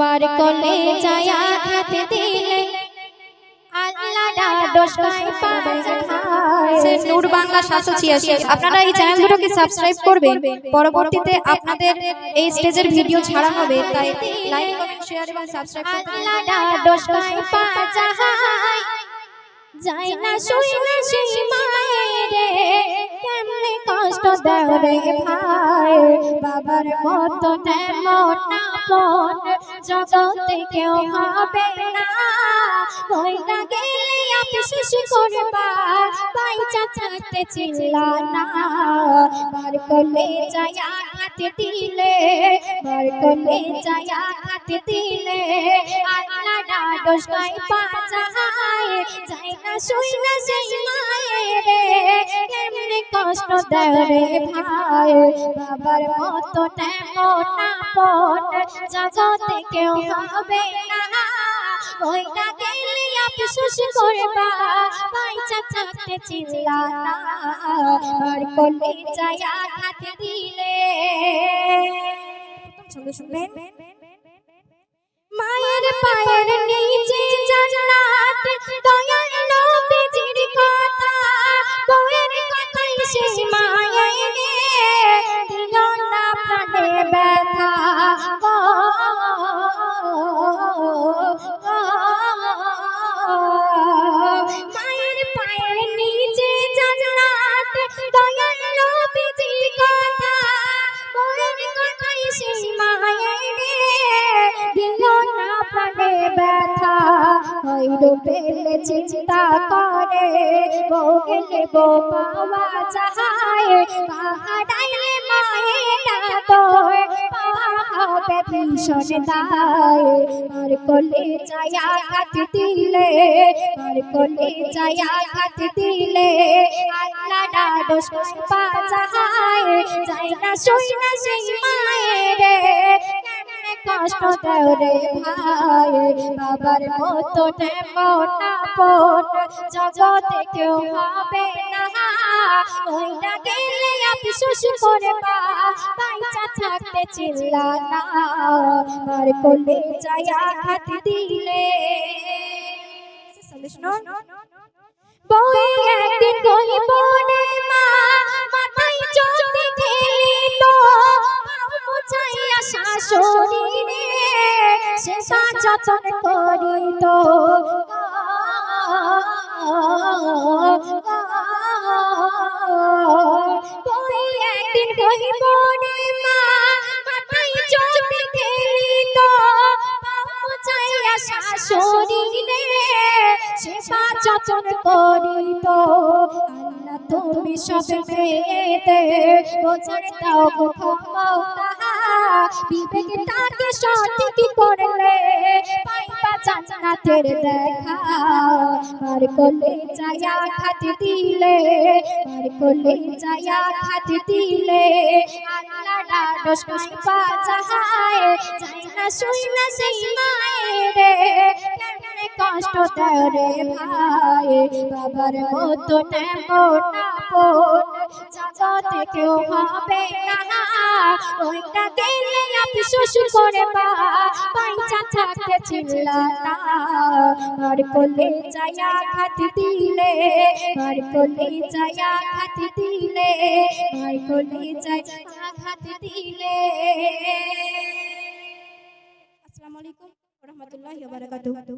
মার কোলে ছায়া হাতে দিলে। নূর বাংলা সাতশো ছিয়াশি। আপনারা এই চ্যানেল দুটোকে সাবস্ক্রাইব করবেন। পরবর্তীতে আপনাদের এই স্টেজের ভিডিও ছাড়া হবে। তাই লাইক কমেন্ট শেয়ার এবং সাবস্ক্রাইব যাই না শুই না সেই মায়েরে কেমনে কষ্ট দেও রে ভাই। বাবার মতো না জগতে কেউ হবে না। না গেলে আফসোস করবা পাইচা থাকতে চিল্লা না। বার কোলে যায়া হাতে দিলে বার কোলে যায়া হাতে দিলে। আল্লাহ ডাডস গাই পাজাহাই যাই না শুই না সেই মায়েরে কষ্ট দেয় ভাই, বাবার মতো না বোন জগতে কেউ হবে না। ওইটা করবা পাইচা থাকতে চিল্লা না। আর কোলে দিলে। মায়ের পায়ের নিচে শেষে পেলে চিন্তা করে বউ গেলে বউ পাওয়া চাহায় পাহাড়াইলে মায়েরা তোর হবে ভীষণ দায়। আর কোলে চায়া হাত দিলে আর কোলে চায়া হাত দিলে, আল্লাহ ডাডস পা চাহায় যাই না শুই না সেই মায়েরে কষ্ট দেও রে ভাই, বাবার মতো না বোন জগতে কেউ হবে না। গেলে করে থাকতে চিল্লা না। আর কোলে যায়া দিলে। বই একদিন কই বনে যতন করি তো বই একদিন কই বনে মা মাথায় যদি খেলি তো পাও মুছাইয়া শাশুড়ি রে, সেবা যতন করি তো আল্লাহ তুমি সব পেতে, বোঝার দাও বিবেকটাকে সঠিক করলে পাইবা জান্নাতের দেখা। আর কোলে চায়া খাত দিলে আর কোলে চায়া খাত দিলে, আল্লাহ ডাডস পাইবা চাহায় যাই না শুই না সেই মায়েরে, কেমনে কষ্ট দেয় রে ভাই? বাবার মতো না জগতে কেউ হবে না ওইটা গেলে আফসোস করে পা পাইচা থাকতে চিল্লা না। আর কোলে যায়া খাত দিলে আর কোলে যায়া খাত দিলে আর কোলে যায়া খাত দিলে। আসসালামু আলাইকুম ওয়া রাহমাতুল্লাহি ওয়া বারাকাতুহু।